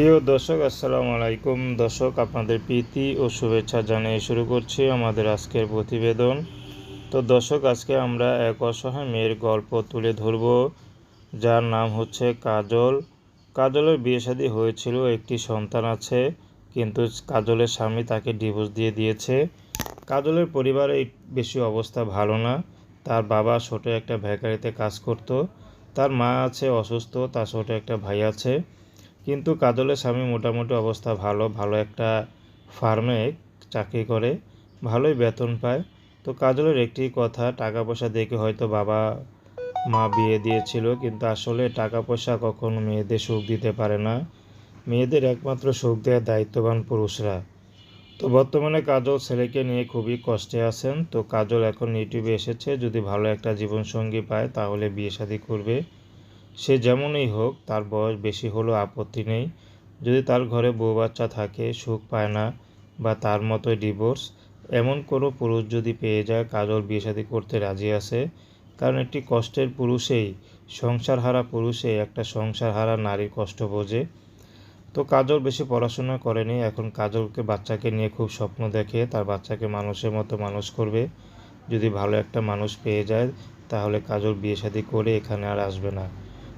প্রিয় দর্শক, আসসালামু আলাইকুম। দর্শক, আপনাদের প্রীতি ও শুভেচ্ছা জানিয়ে শুরু করছি আমাদের আজকের প্রতিবেদন। তো দর্শক, আজকে আমরা এক অসহায় মেয়ের গল্প তুলে ধরব, যার নাম হচ্ছে কাজল। কাজলের বিয়ে শাদী হয়েছিল, একটি সন্তান আছে, কিন্তু কাজলের স্বামী তাকে ডিভোর্স দিয়ে দিয়েছে। কাজলের পরিবারে বেশি অবস্থা ভালো না। তার বাবা ছোট একটা ভ্যাকারিতে কাজ করত, তার মা আছে অসুস্থ, তার ছোট একটা ভাই আছে। কিন্তু কাজলের স্বামী মোটামুটি অবস্থা ভালো ভালো একটা ফার্মে চাকরি করে, ভালোই বেতন পায়। তো কাজলের একটি কথা টাকা পয়সা দেখে হয়তো বাবা মা বিয়ে দিয়েছিল, কিন্তু আসলে টাকা পয়সা কখনো মেয়েদের সুখ দিতে পারে না। মেয়েদের একমাত্র সুখ দেওয়ার দায়িত্ববান পুরুষরা। তো বর্তমানে কাজল ছেলেকে নিয়ে খুবই কষ্টে আছেন। তো কাজল এখন ইউটিউবে এসেছে, যদি ভালো একটা জীবনসঙ্গী পায় তাহলে বিয়ে শাদী করবে। সে যেমনই হোক, তার বয়স বেশি হলেও আপত্তি নেই। যদি তার ঘরে বউ বাচ্চা থাকে, সুখ পায় না বা তার মতোই ডিভোর্স এমন কোনো পুরুষ যদি পেয়ে যায়, কাজল বিয়ে করতে রাজি আছে। কারণ একটি কষ্টের পুরুষেই সংসার হারা পুরুষে একটা সংসার হারা নারীর কষ্ট বোঝে। তো কাজল বেশি পড়াশোনা করেনি, এখন কাজলকে বাচ্চাকে নিয়ে খুব স্বপ্ন দেখে, তার বাচ্চাকে মানুষের মতো মানুষ করবে। যদি ভালো একটা মানুষ পেয়ে যায়, তাহলে কাজল বিয়ে শাদী করে এখানে আর আসবে না।